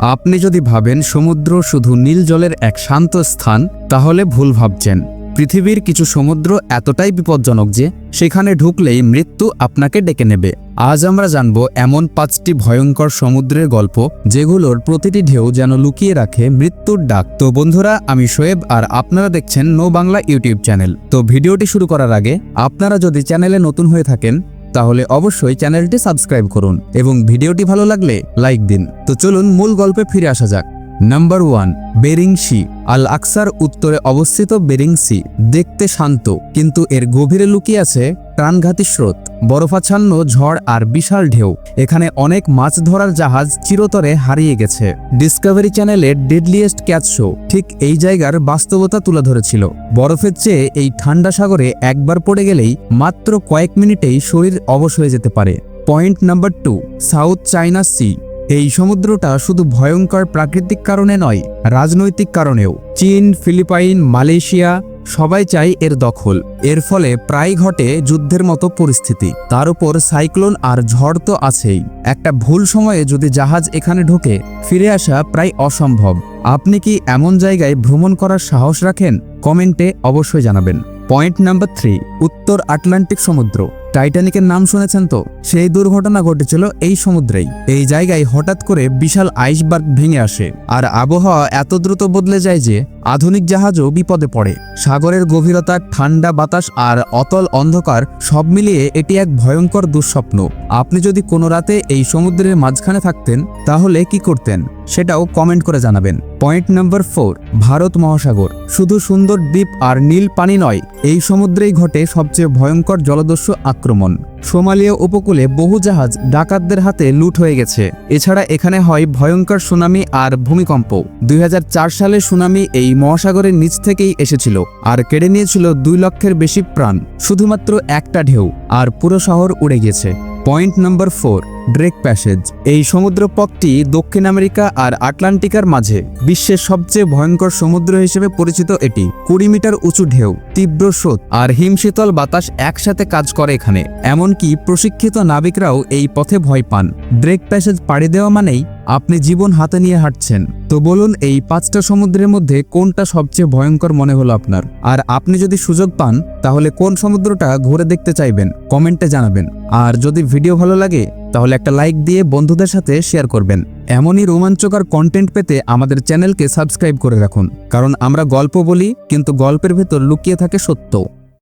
আপনি যদি ভাবেন সমুদ্র শুধু নীল জলের এক শান্ত স্থান, তাহলে ভুল ভাবছেন। পৃথিবীর কিছু সমুদ্র এতটাই বিপজ্জনক যে, সেখানে ঢুকলেই মৃত্যু আপনাকে ডেকে নেবে। আজ আমরা জানব এমন পাঁচটি ভয়ঙ্কর সমুদ্রের গল্প, যেগুলোর প্রতিটি ঢেউ যেন লুকিয়ে রাখে মৃত্যুর ডাক। তো বন্ধুরা, আমি শোয়েব আর আপনারা দেখছেন নো বাংলা ইউটিউব চ্যানেল। তো ভিডিওটি শুরু করার আগে, আপনারা যদি চ্যানেলে নতুন হয়ে থাকেন তাহলে অবশ্যই চ্যানেলটি সাবস্ক্রাইব করুন এবং ভিডিওটি ভালো লাগলে লাইক দিন। তো চলুন মূল গল্পে ফিরে আসা যাক। নাম্বার ওয়ান বেরিং সি আল আকসার উত্তরে অবস্থিত বেরিংসি দেখতে শান্ত, কিন্তু এর গভীরে লুকিয়ে আছে প্রাণঘাতী স্রোত। বরফাচ্ছন্ন ঝড় আর বিশাল ঢেউ। এখানে অনেক মাছ ধরার জাহাজ চিরতরে হারিয়ে গেছে। ডিসকভারি চ্যানেলের ডেডলিয়েস্ট ক্যাচ শো ঠিক এই জায়গার বাস্তবতা তুলে ধরেছিল। বরফের চেয়ে এই ঠান্ডা সাগরে একবার পড়ে গেলেই মাত্র কয়েক মিনিটেই শরীর অবশ হয়ে যেতে পারে। Point number two South China sea এই সমুদ্রটা শুধু ভয়ঙ্কর প্রাকৃতিক কারণে নয়, রাজনৈতিক কারণেও। চীন, ফিলিপাইন, মালয়েশিয়া সবাই চায় এর দখল। এর ফলে প্রায় ঘটে যুদ্ধের মতো পরিস্থিতি। তার উপর সাইক্লোন আর ঝড় তো আছেই। একটা ভুল সময়ে যদি জাহাজ এখানে ঢোকে, ফিরে আসা প্রায় অসম্ভব। আপনি কি এমন জায়গায় ভ্রমণ করার সাহস রাখেন? কমেন্টে অবশ্যই জানাবেন। পয়েন্ট নাম্বার থ্রি, উত্তর আটলান্টিক সমুদ্র। টাইটানিকের নাম শুনেছেন তো? সেই দুর্ঘটনা ঘটেছিল এই সমুদ্রেই। এই জায়গায় হঠাৎ করে বিশাল আইসবার্গ ভেঙে আসে। আর আবহাওয়া এত দ্রুত বদলে যায় যে আধুনিক জাহাজও বিপদে পড়ে। সাগরের গভীরতা, ঠান্ডা বাতাস আর অতল অন্ধকার সব মিলিয়ে এটি এক ভয়ঙ্কর দুঃস্বপ্ন। আপনি যদি কোনো রাতে এই সমুদ্রের মাঝখানে থাকতেন, তাহলে কি করতেন? সেটাও কমেন্ট করে জানাবেন। পয়েন্ট নাম্বার ফোর, ভারত মহাসাগর। শুধু সুন্দর দ্বীপ আর নীল পানি নয়, এই সমুদ্রেই ঘটে সবচেয়ে ভয়ঙ্কর জলদস্যু আক্রমণ। সোমালিয়া উপকূলে বহু জাহাজ ডাকাতদের হাতে লুট হয়ে গেছে। এছাড়া এখানে হয় ভয়ঙ্কর সুনামি আর ভূমিকম্প। দুই হাজার চার সালে সুনামি এই মহাসাগরের নিচ থেকেই এসেছিল আর কেড়ে নিয়েছিল দুই লক্ষের বেশি প্রাণ। শুধুমাত্র একটা ঢেউ, আর পুরো শহর উড়ে গেছে point number four Drake passage. এই সমুদ্রপথটি দক্ষিণ আমেরিকা আর আটলান্টিকার মাঝে বিশ্বের সবচেয়ে ভয়ঙ্কর সমুদ্র হিসেবে পরিচিত এটি। কুড়ি মিটার উঁচু ঢেউ, তীব্র স্রোত আর হিমশীতল বাতাস একসাথে কাজ করে এখানে। এমনকি প্রশিক্ষিত নাবিকরাও এই পথে ভয় পান। ড্রেক প্যাসেজ পাড়ি দেওয়া মানেই আপনি জীবন হাতে নিয়ে হাঁটছেন। তো বলুন, এই পাঁচটা সমুদ্রের মধ্যে কোনটা সবচেয়ে ভয়ঙ্কর মনে হলো আপনার? আর আপনি যদি সুযোগ পান, তাহলে কোন সমুদ্রটা ঘুরে দেখতে চাইবেন? কমেন্টে জানাবেন। আর যদি ভিডিও ভালো লাগে তাহলে একটা লাইক দিয়ে বন্ধুদের সাথে শেয়ার করবেন। এমনই রোমাঞ্চকর কন্টেন্ট পেতে আমাদের চ্যানেলকে সাবস্ক্রাইব করে রাখুন। কারণ আমরা গল্প বলি, কিন্তু গল্পের ভেতর লুকিয়ে থাকে সত্য।